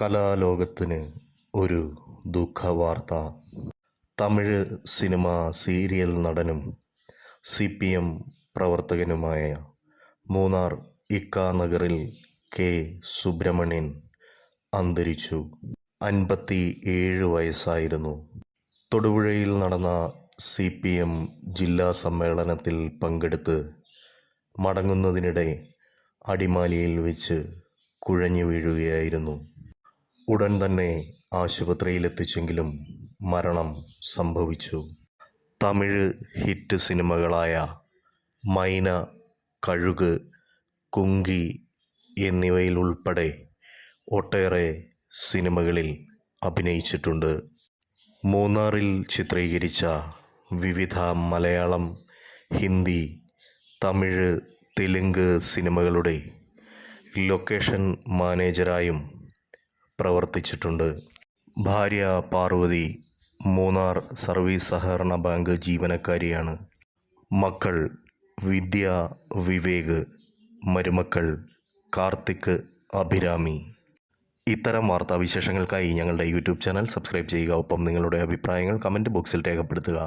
കലാലോകത്തിന് ഒരു ദുഃഖവാർത്ത. Tamil cinema serial നടനും സി പി എം പ്രവർത്തകനുമായ മൂന്നാർ ഇക്ക നഗറിൽ കെ സുബ്രഹ്മണ്യൻ അന്തരിച്ചു. അൻപത്തി ഏഴ് വയസ്സായിരുന്നു. തൊടുപുഴയിൽ നടന്ന സി പി എം ജില്ലാ സമ്മേളനത്തിൽ പങ്കെടുത്ത് മടങ്ങുന്നതിനിടെ അടിമാലിയിൽ വെച്ച് കുഴഞ്ഞു വീഴുകയായിരുന്നു. ഉടൻ തന്നെ ആശുപത്രിയിലെത്തിച്ചെങ്കിലും മരണം സംഭവിച്ചു. തമിഴ് ഹിറ്റ് സിനിമകളായ മൈന കഴുക് കുങ്കി എന്നിവയിൽ ഉൾപ്പെടെ ഒട്ടേറെ സിനിമകളിൽ അഭിനയിച്ചിട്ടുണ്ട്. മൂന്നാറിൽ ചിത്രീകരിച്ച വിവിധ മലയാളം ഹിന്ദി തമിഴ് തെലുങ്ക് സിനിമകളുടെ ലൊക്കേഷൻ മാനേജരായും പ്രവർത്തിച്ചിട്ടുണ്ട്. ഭാര്യ പാർവതി മൂന്നാർ സർവീസ് സഹകരണ ബാങ്ക് ജീവനക്കാരിയാണ്. മക്കൾ വിദ്യ വിവേക് മരുമക്കൾ കാർത്തിക് അഭിരാമി. ഇത്തരം വാർത്താവിശേഷങ്ങൾക്കായി ഞങ്ങളുടെ യൂട്യൂബ് ചാനൽ സബ്സ്ക്രൈബ് ചെയ്യുക. ഒപ്പം നിങ്ങളുടെ അഭിപ്രായങ്ങൾ കമന്റ് ബോക്സിൽ രേഖപ്പെടുത്തുക.